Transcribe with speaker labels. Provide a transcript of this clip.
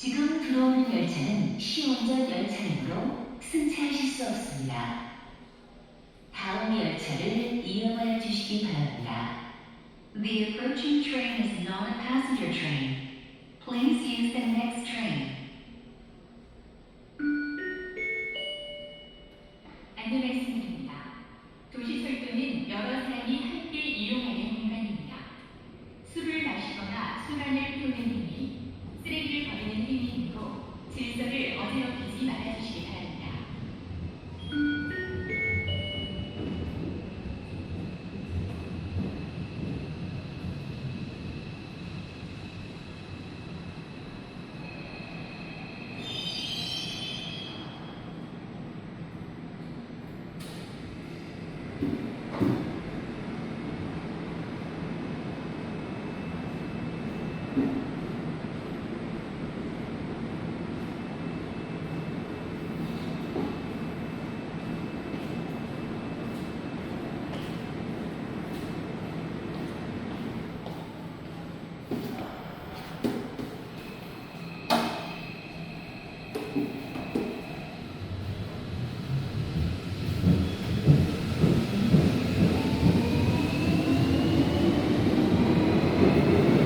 Speaker 1: 들어오는 열차는 시운전 열차이므로 승차하실 수 없습니다. 다음 열차를 이용하여 주시기 바랍니다. The approaching train is not a passenger train. Please use the next train.
Speaker 2: 안내 말씀드립니다. 도시설도는 여러 사람이 함께 이용하는 Thank you. Amém.